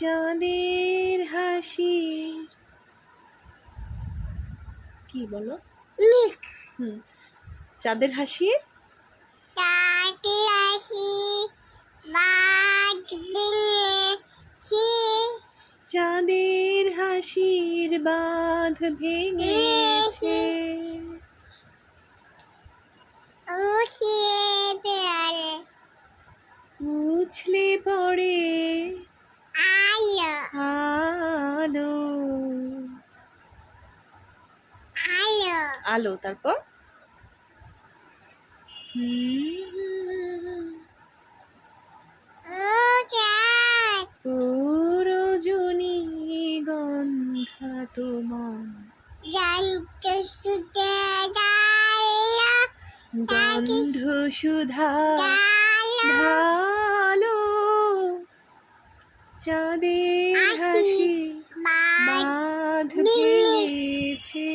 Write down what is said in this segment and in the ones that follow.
চাঁদের হাসি। কি বলো? মিক হুম। চাঁদের হাসি? বাদ দিয়েছি চাঁদের হাসির বাঁধ ভেঙেছে। উছলে পড়ে আলো। আলো তারপর? রজনী গন্ধা তোমার। গন্ধ সুধা চাঁদের হাসি বাঁধ। পেয়েছে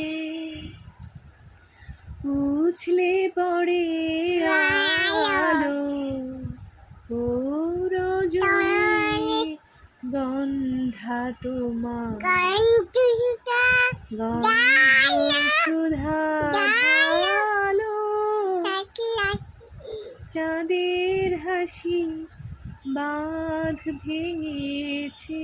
উছলে পড়ে আলো ও রজনী গন্ধা তোমার। সুধা চাঁদের হাসি বাঁধ ভেঙেছে।